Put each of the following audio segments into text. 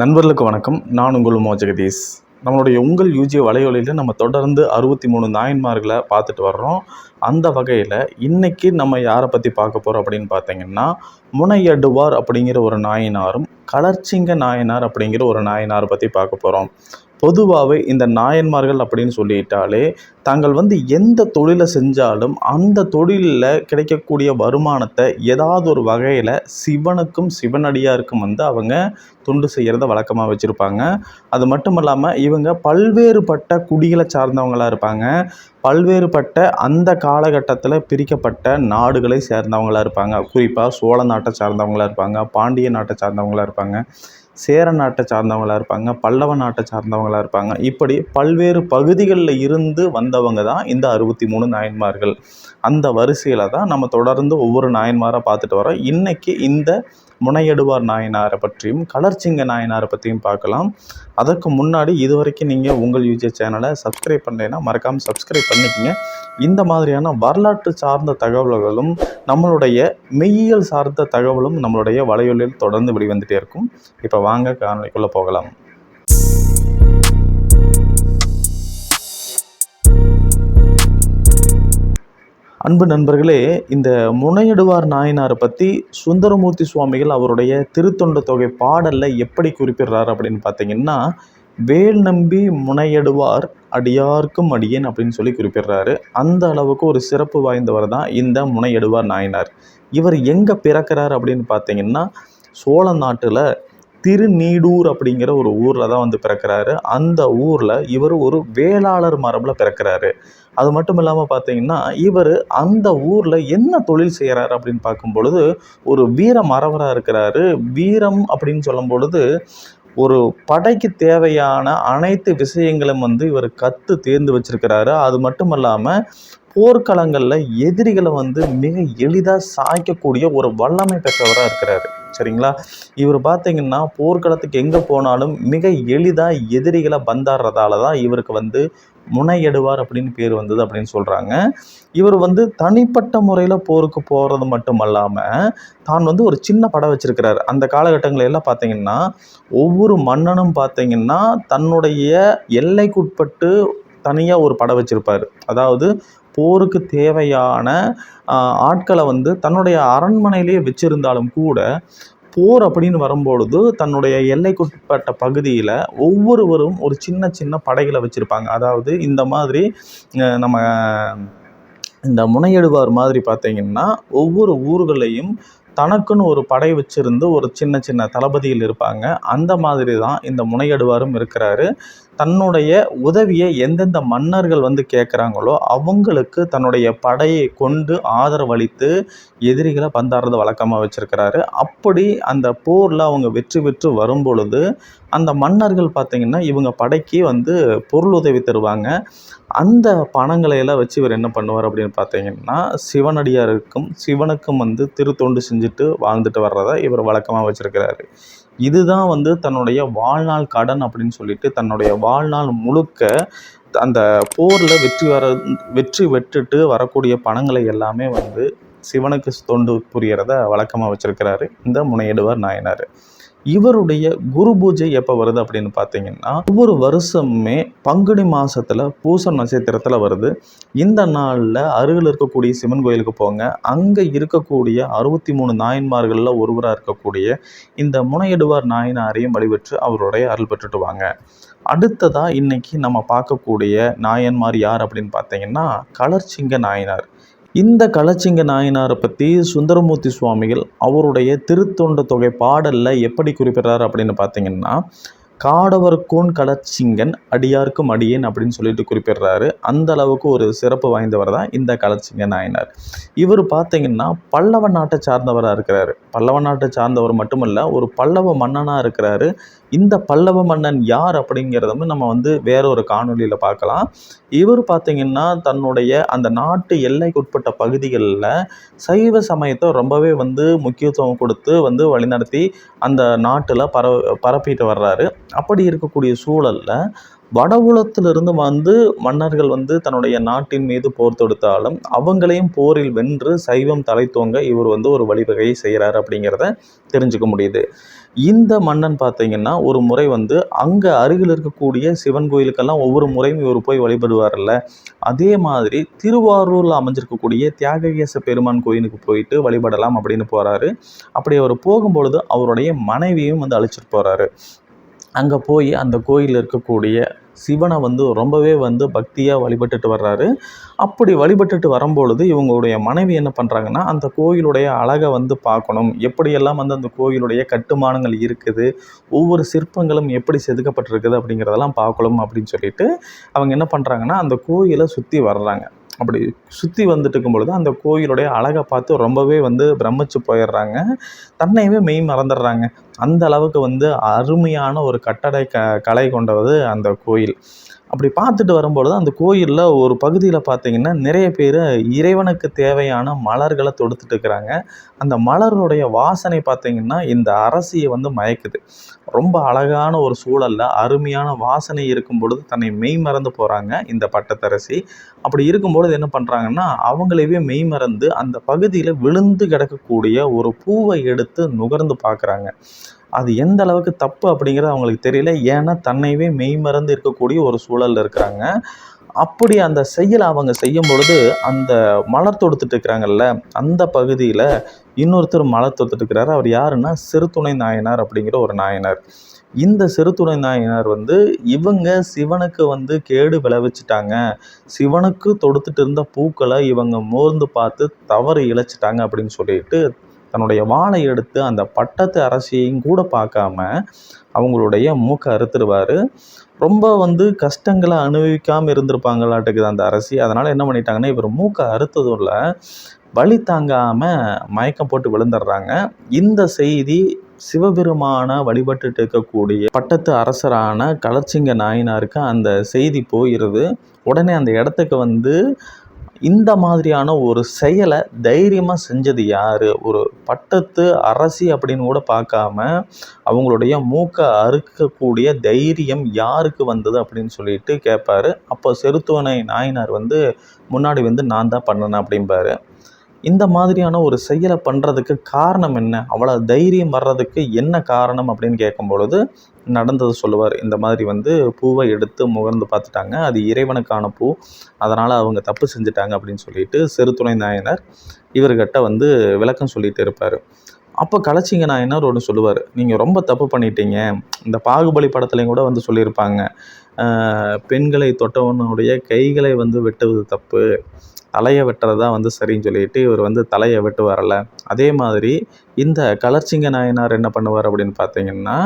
நண்பர்களுக்கு வணக்கம். நான் உங்கள் உமா ஜெகதீஷ். நம்மளுடைய உங்கள் யூஜி வலையொலியில் நம்ம தொடர்ந்து அறுபத்தி மூணு நாயன்மார்களை பார்த்துட்டு வர்றோம். அந்த வகையில் இன்னைக்கு நம்ம யாரை பற்றி பார்க்க போகிறோம் அப்படின்னு பார்த்தீங்கன்னா முனையடுவார் அப்படிங்கிற ஒரு நாயனாரும் கலர்ச்சிங்க நாயனார் அப்படிங்கிற ஒரு நாயனாரை பற்றி பார்க்க போகிறோம் பொதுவாகவே இந்த நாயன்மார்கள் அப்படின்னு சொல்லிட்டாலே தாங்கள் வந்து எந்த தொழிலை செஞ்சாலும் அந்த தொழிலில் கிடைக்கக்கூடிய வருமானத்தை ஏதாவது ஒரு வகையில் சிவனுக்கும் சிவனடியாருக்கும் வந்து அவங்க தொண்டு செய்கிறத வழக்கமாக வச்சுருப்பாங்க. அது மட்டும் இல்லாமல் இவங்க பல்வேறுபட்ட குடிகளை சார்ந்தவங்களாக இருப்பாங்க. பல்வேறுபட்ட அந்த காலகட்டத்தில் பிரிக்கப்பட்ட நாடுகளை சேர்ந்தவங்களாக இருப்பாங்க. குறிப்பாக சோழ நாட்டை சார்ந்தவங்களாக இருப்பாங்க பாண்டிய நாட்டை சார்ந்தவங்களாக இருப்பாங்க. சேர நாட்டை சார்ந்தவங்களாக இருப்பாங்க பல்லவ நாட்டை சார்ந்தவங்களாக இருப்பாங்க. இப்படி பல்வேறு பகுதிகளில் இருந்து வந்தவங்க தான் இந்த அறுபத்தி மூணு நாயன்மார்கள். அந்த வரிசையில் தான் நம்ம தொடர்ந்து ஒவ்வொரு நாயன்மாராக பார்த்துட்டு வரோம் இன்றைக்கி இந்த முனையடுவார் நாயனாரை பற்றியும் கலர்ச்சிங்க நாயனாரை பற்றியும் பார்க்கலாம். அதற்கு முன்னாடி இது வரைக்கும் நீங்கள் உங்கள் யூடியூப் சேனலை சப்ஸ்கிரைப் பண்ணலைன்னா மறக்காமல் சப்ஸ்கிரைப் பண்ணிக்கங்க. இந்த மாதிரியான வரலாற்று சார்ந்த தகவல்களும் நம்மளுடைய மெய்யியல் சார்ந்த தகவலும் நம்மளுடைய வலையொலியில் தொடர்ந்து வெளிவந்துட்டே இருக்கும். இப்போ வாங்க காணொலிக்குள்ளே போகலாம். அன்பு நண்பர்களே இந்த முனையடுவார் நாயனாரை பற்றி சுந்தரமூர்த்தி சுவாமிகள் அவருடைய திருத்தொண்ட தொகை பாடலில் எப்படி குறிப்பிடுறார் அப்படின்னு பார்த்தீங்கன்னா வேல் நம்பி முனையடுவார் அடியார்க்கும் அடியேன் அப்படின்னு சொல்லி குறிப்பிடுறாரு. அந்த அளவுக்கு ஒரு சிறப்பு வாய்ந்தவர் தான் இந்த முனையடுவார் நாயனார். இவர் எங்கே பிறக்கிறார் அப்படின்னு பார்த்தீங்கன்னா சோழ நாட்டில் திருநீடூர் அப்படிங்கிற ஒரு ஊரில் தான் வந்து பிறக்கிறாரு. அந்த ஊரில் இவர் ஒரு வேளாளர் மரபில் பிறக்கிறாரு. அது மட்டும் இல்லாமல் பார்த்தீங்கன்னா இவர் அந்த ஊரில் என்ன தொழில் செய்கிறாரு அப்படின்னு பார்க்கும் பொழுது ஒரு வீர மரபராக இருக்கிறாரு. வீரம் அப்படின்னு சொல்லும் பொழுது ஒரு படைக்கு தேவையான அனைத்து விஷயங்களும் வந்து இவர் கற்று தேர்ந்து வச்சிருக்கிறாரு. அது மட்டும் இல்லாமல் போர்க்களங்களில் எதிரிகளை வந்து மிக எளிதாக சாய்க்கக்கூடிய ஒரு வல்லமை பெற்றவராக இருக்கிறாரு. சரிங்களா? இவர் பார்த்தீங்கன்னா போர்க்களத்துக்கு எங்கே போனாலும் மிக எளிதாக எதிரிகளை பந்தாடுறதால தான் இவருக்கு வந்து முனையடுவார் அப்படின்னு பேர் வந்தது அப்படின்னு சொல்கிறாங்க இவர் வந்து தனிப்பட்ட முறையில் போருக்கு போகிறது மட்டும் அல்லாமல் தான் வந்து ஒரு சின்ன படம் வச்சுருக்கிறார். அந்த காலகட்டங்களில் எல்லாம் பார்த்தீங்கன்னா ஒவ்வொரு மன்னனும் பார்த்தீங்கன்னா தன்னுடைய எல்லைக்குட்பட்டு தனியாக ஒரு படம் வச்சுருப்பார். அதாவது போருக்கு தேவையான ஆட்களை வந்து தன்னுடைய அரண்மனையிலேயே வச்சிருந்தாலும் கூட போர் அப்படின்னு வரும்பொழுது தன்னுடைய எல்லைக்குட்பட்ட பகுதியில் ஒவ்வொருவரும் ஒரு சின்ன சின்ன படைகளை வச்சுருப்பாங்க. அதாவது இந்த மாதிரி நம்ம இந்த முனையெடுவார் மாதிரி பார்த்தீங்கன்னா ஒவ்வொரு ஊர்களையும் தனக்குன்னு ஒரு படை வச்சிருந்து ஒரு சின்ன சின்ன தளபதிகள் இருப்பாங்க. அந்த மாதிரி தான் இந்த முனையடுவாரும் இருக்கிறாரு. தன்னுடைய உதவியை எந்தெந்த மன்னர்கள் வந்து கேட்குறாங்களோ அவங்களுக்கு தன்னுடைய படையை கொண்டு ஆதரவளித்து எதிரிகளை பந்தாடுறது வழக்கமாக வச்சுருக்கிறாரு. அப்படி அந்த போரில் அவங்க வெற்றி பெற்று வரும் பொழுது அந்த மன்னர்கள் பார்த்திங்கன்னா இவங்க படைக்கு வந்து பொருள் உதவி தருவாங்க. அந்த பணங்களை எல்லாம் வச்சு இவர் என்ன பண்ணுவார் அப்படின்னு பார்த்தீங்கன்னா சிவனடியாருக்கும் சிவனுக்கும் வந்து திருத்தொண்டு செஞ்சுட்டு வாழ்ந்துட்டு வர்றதை இவர் வழக்கமாக வச்சுருக்கிறாரு. இதுதான் வந்து தன்னுடைய வாழ்நாள் கடன் அப்படின்னு சொல்லிட்டு தன்னுடைய வாழ்நாள் முழுக்க அந்த போரில் வெற்றி வர வெற்றி பெற்றுட்டு வரக்கூடிய பணங்களை எல்லாமே வந்து சிவனுக்கு தொண்டு புரியறத வழக்கமாக வச்சுருக்கிறாரு. இந்த முனையிடுவார் நாயனார். இவருடைய குரு பூஜை எப்போ வருது அப்படின்னு பார்த்தீங்கன்னா ஒவ்வொரு வருஷமுமே பங்குனி மாதத்தில் பூச நட்சத்திரத்தில் வருது. இந்த நாளில் அருகில் இருக்கக்கூடிய சிவன் கோயிலுக்கு போங்க. அங்கே இருக்கக்கூடிய அறுபத்தி மூணு நாயன்மார்களில் ஒருவராக இருக்கக்கூடிய இந்த முனையிடுவார் நாயனாரையும் வழிபெற்று அவருடைய அருள் பெற்றுட்டு வாங்க. அடுத்ததாக இன்னைக்கு நம்ம பார்க்கக்கூடிய நாயன்மார் யார் அப்படின்னு பார்த்தீங்கன்னா கலர்ச்சிங்க நாயனார். இந்த கலச்சிங்க நாயனாரை பற்றி சுந்தரமூர்த்தி சுவாமிகள் அவருடைய திருத்தொண்ட தொகை பாடலில் எப்படி குறிப்பிடுறாரு அப்படின்னு பார்த்தீங்கன்னா காடவர்கோன் கலச்சிங்கன் அடியார்க்கும் அடியேன் அப்படின்னு சொல்லிட்டு குறிப்பிடுறாரு. அந்த அளவுக்கு ஒரு சிறப்பு வாய்ந்தவர் தான் இந்த கலச்சிங்க நாயனார். இவர் பார்த்தீங்கன்னா பல்லவ நாட்டை சார்ந்தவராக இருக்கிறாரு. பல்லவ நாட்டை சார்ந்தவர் மட்டுமல்ல ஒரு பல்லவ மன்னனாக இருக்கிறாரு. இந்த பல்லவ மன்னன் யார் அப்படிங்கிறத வந்து நம்ம வந்து வேற ஒரு காணொலியில் பார்க்கலாம். இவர் பார்த்தீங்கன்னா தன்னுடைய அந்த நாட்டு எல்லைக்குட்பட்ட பகுதிகளில் சைவ சமயத்தை ரொம்பவே வந்து முக்கியத்துவம் கொடுத்து வந்து வழிநடத்தி அந்த நாட்டில் பர பரப்பிட்டு வர்றாரு. அப்படி இருக்கக்கூடிய சூழலில் வடவுலத்திலிருந்து வந்து மன்னர்கள் வந்து தன்னுடைய நாட்டின் மீது போர் தொடுத்தாலும் அவங்களையும் போரில் வென்று சைவம் தலை தோங்க இவர் வந்து ஒரு வழிவகையை செய்கிறார் அப்படிங்கிறத தெரிஞ்சுக்க முடியுது. இந்த மன்னன் பார்த்தீங்கன்னா ஒரு முறை வந்து அங்கே அருகில் இருக்கக்கூடிய சிவன் கோயிலுக்கெல்லாம் ஒவ்வொரு முறையும் இவர் போய் வழிபடுவார்ல. அதே மாதிரி திருவாரூரில் அமைஞ்சிருக்கக்கூடிய தியாககேச பெருமான் கோயிலுக்கு போயிட்டு வழிபடலாம் அப்படின்னு போகிறாரு அப்படி அவர் போகும்பொழுது அவருடைய மனைவியும் வந்து அழைச்சிட்டு போகிறாரு அங்கே போய் அந்த கோயிலில் இருக்கக்கூடிய சிவனை வந்து ரொம்பவே வந்து பக்தியாக வழிபட்டுட்டு வர்றாரு. அப்படி வழிபட்டுட்டு வரும்பொழுது இவங்களுடைய மனைவி என்ன பண்ணுறாங்கன்னா அந்த கோயிலுடைய அழகை வந்து பார்க்கணும். எப்படியெல்லாம் வந்து அந்த கோயிலுடைய கட்டுமானங்கள் இருக்குது ஒவ்வொரு சிற்பங்களும் எப்படி செதுக்கப்பட்டிருக்குது அப்படிங்கிறதெல்லாம் பார்க்கணும் அப்படின்னு சொல்லிட்டு அவங்க என்ன பண்ணுறாங்கன்னா அந்த கோயிலை சுற்றி வர்றாங்க. அப்படி சுற்றி வந்துட்டு இருக்கும் பொழுது அந்த கோயிலுடைய அழகை பார்த்து ரொம்பவே வந்து பிரமிச்சு போயிடுறாங்க. தன்னையவே மெய் மறந்துடுறாங்க. அந்த அளவுக்கு வந்து அருமையான ஒரு கட்டடை க கலை கொண்டது அந்த கோயில். அப்படி பார்த்துட்டு வரும்பொழுது அந்த கோயிலில் ஒரு பகுதியில் பார்த்தீங்கன்னா நிறைய பேர் இறைவனுக்கு தேவையான மலர்களை தொடுத்துட்டு இருக்கிறாங்க. அந்த மலருடைய வாசனை பார்த்தீங்கன்னா இந்த அரசியை வந்து மயக்குது. ரொம்ப அழகான ஒரு சூழலில் அருமையான வாசனை இருக்கும் பொழுது தன்னை மெய் மறந்து போகிறாங்க இந்த பட்டத்தரசி. அப்படி இருக்கும்பொழுது என்ன பண்ணுறாங்கன்னா அவங்களவே மெய் மறந்து அந்த பகுதியில் விழுந்து கிடக்கக்கூடிய ஒரு பூவை எடுத்து நுகர்ந்து பார்க்குறாங்க. அது எந்த அளவுக்கு தப்பு அப்படிங்கிறது அவங்களுக்கு தெரியல. ஏன்னா தன்னைவே மெய்மறந்து இருக்கக்கூடிய ஒரு சூழலில் இருக்கிறாங்க. அப்படி அந்த செயலை அவங்க செய்யும் பொழுது அந்த மலர் தொடுத்துட்டு இருக்கிறாங்கல்ல அந்த பகுதியில் இன்னொருத்தர் மலர் தொடுத்துட்டு இருக்கிறாரு. அவர் யாருன்னா சிறுதுணை நாயனார் அப்படிங்கிற ஒரு நாயனார். இந்த சிறுதுணை நாயனார் வந்து இவங்க சிவனுக்கு வந்து கேடு விளைவிச்சிட்டாங்க. சிவனுக்கு தொடுத்துட்டு இருந்த பூக்களை இவங்க மோர்ந்து பார்த்து தவறு இழைச்சிட்டாங்க அப்படின்னு சொல்லிட்டு தன்னுடைய வாளை எடுத்து அந்த பட்டத்து அரசியையும் கூட பார்க்காம அவங்களுடைய மூக்கை அறுத்துடுவார். ரொம்ப வந்து கஷ்டங்களை அனுபவிக்காமல் இருந்திருப்பாங்களாட்டுக்குது அந்த அரசி. அதனால் என்ன பண்ணிட்டாங்கன்னா இவர் மூக்கை அறுத்ததும் இல்லை வழி தாங்காமல் மயக்கம் போட்டு விழுந்துடுறாங்க. இந்த செய்தி சிவபெருமான வழிபட்டுட்டு இருக்கக்கூடிய பட்டத்து அரசரான கலர்ச்சிங்க நாயனாருக்கு அந்த செய்தி போயிடுது உடனே அந்த இடத்துக்கு வந்து இந்த மாதிரியான ஒரு செயலை தைரியமாக செஞ்சது யார்? ஒரு பட்டத்து அரசி அப்படின்னு கூட பார்க்காம அவங்களுடைய மூக்கை அறுக்கக்கூடிய தைரியம் யாருக்கு வந்தது அப்படின்னு சொல்லிட்டு கேட்பாரு அப்போ செருத்துவனை நாயனார் வந்து முன்னாடி வந்து நான் தான் பண்ணினேன் அப்படிம்பாரு. இந்த மாதிரியான ஒரு செயலை பண்ணுறதுக்கு காரணம் என்ன? அவ்வளோ தைரியம் வர்றதுக்கு என்ன காரணம் அப்படின்னு கேட்கும் பொழுது நடந்தது சொல்லுவார். இந்த மாதிரி வந்து பூவை எடுத்து முகர்ந்து பார்த்துட்டாங்க. அது இறைவனுக்கான பூ. அதனால் அவங்க தப்பு செஞ்சுட்டாங்க அப்படின்னு சொல்லிட்டு சிறுதுணை நாயனர் இவர்கிட்ட வந்து விளக்கம் சொல்லிட்டு இருப்பார். அப்போ கலச்சிங்க நாயனர் ஒன்று சொல்லுவார். நீங்கள் ரொம்ப தப்பு பண்ணிட்டீங்க. இந்த பாகுபலி படத்துலையும் கூட வந்து சொல்லியிருப்பாங்க. பெண்களை தொட்டவனுடைய கைகளை வந்து வெட்டுவது தப்பு. தலையை வெட்டுறது தான் வந்து சரின்னு சொல்லிட்டு இவர் வந்து தலையை வெட்டுவார்ல அதே மாதிரி இந்த கலர்ச்சிங்க நாயனார் என்ன பண்ணுவார் அப்படின்னு பார்த்தீங்கன்னா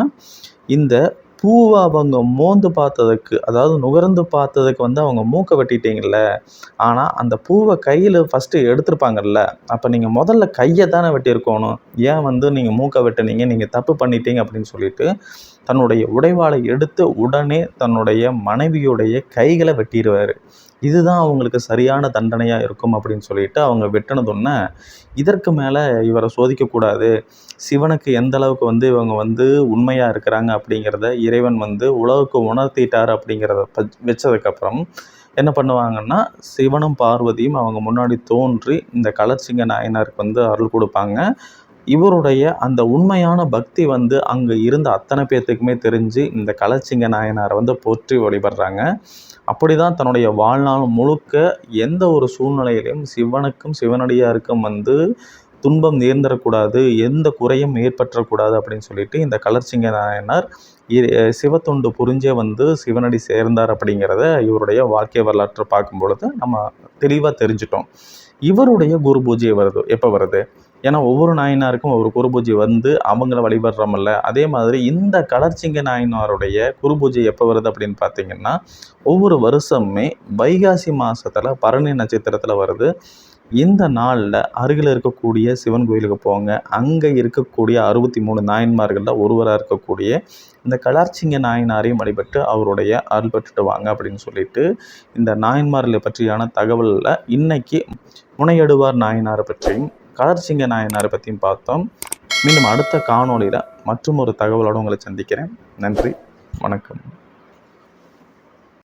இந்த பூவை அவங்க மோந்து பார்த்ததுக்கு அதாவது நுகர்ந்து பார்த்ததுக்கு வந்து அவங்க மூக்கை வெட்டிட்டீங்கல்ல ஆனால் அந்த பூவை கையில் ஃபஸ்ட்டு எடுத்திருப்பாங்கல்ல அப்போ நீங்கள் முதல்ல கையை தானே வெட்டியிருக்கணும். ஏன் வந்து நீங்கள் மூக்கை வெட்டினீங்க நீங்கள் தப்பு பண்ணிட்டீங்க அப்படின்னு சொல்லிட்டு தன்னுடைய உடைவாளை எடுத்து உடனே தன்னுடைய மனைவியுடைய கைகளை வெட்டிடுவார். இதுதான் அவங்களுக்கு சரியான தண்டனையாக இருக்கும் அப்படின்னு சொல்லிட்டு அவங்க வெட்டினதுன்னே இதற்கு மேலே இவரை சோதிக்கக்கூடாது. சிவனுக்கு எந்த அளவுக்கு வந்து இவங்க வந்து உண்மையாக இருக்கிறாங்க அப்படிங்கிறத இறைவன் வந்து உலகுக்கு உணர்த்திட்டார் அப்படிங்கிறத வச்சதுக்கப்புறம் என்ன பண்ணுவாங்கன்னா சிவனும் பார்வதியும் அவங்க முன்னாடி தோன்றி இந்த கலர்சிங்க நாயனாருக்கு வந்து அருள் கொடுப்பாங்க. இவருடைய அந்த உண்மையான பக்தி வந்து அங்கே இருந்த அத்தனை பேர்த்துக்குமே தெரிஞ்சு இந்த கலச்சிங்க நாயனாரை வந்து போற்றி வழிபடுறாங்க. அப்படி தான் தன்னுடைய வாழ்நாள் முழுக்க எந்த ஒரு சூழ்நிலையிலையும் சிவனுக்கும் சிவனடியாருக்கும் வந்து துன்பம் நேர்ந்துடக்கூடாது எந்த குறையும் ஏற்பற்றக்கூடாது அப்படின்னு சொல்லிட்டு இந்த கலர்ச்சிங்க நாயனார் சிவத்தொண்டு புரிஞ்சே வந்து சிவனடி சேர்ந்தார் அப்படிங்கிறத இவருடைய வாழ்க்கை வரலாற்றை பார்க்கும் பொழுது நம்ம தெளிவாக தெரிஞ்சிட்டோம். இவருடைய குரு பூஜை வருது எப்போ வருது? ஏன்னா ஒவ்வொரு நாயனாருக்கும் ஒரு குரு பூஜை வந்து அவங்கள வழிபடுறோமில்ல அதே மாதிரி இந்த கலர்ச்சிங்க நாயனாருடைய குரு பூஜை எப்போ வருது அப்படின்னு பார்த்தீங்கன்னா ஒவ்வொரு வருஷமுமே வைகாசி மாதத்தில் பரணி நட்சத்திரத்தில் வருது. இந்த நாளில் அருகில் இருக்கக்கூடிய சிவன் கோயிலுக்கு போங்க. அங்கே இருக்கக்கூடிய அறுபத்தி மூணு நாயன்மார்களில் ஒருவராக இருக்கக்கூடிய இந்த கலார்ச்சிங்க நாயனாரையும் வழிபட்டு அவருடைய அருள் பெற்றுட்டு வாங்க அப்படின்னு சொல்லிட்டு இந்த நாயன்மார்களை பற்றியான தகவலில் இன்னைக்கு முனையடுவார் நாயனாரை பற்றியும் கலர்சிங்க நாயனாரை பற்றியும் பார்த்தோம். மீண்டும் அடுத்த காணொலியில் மற்றும் ஒரு தகவலோடு உங்களை சந்திக்கிறேன். நன்றி வணக்கம்.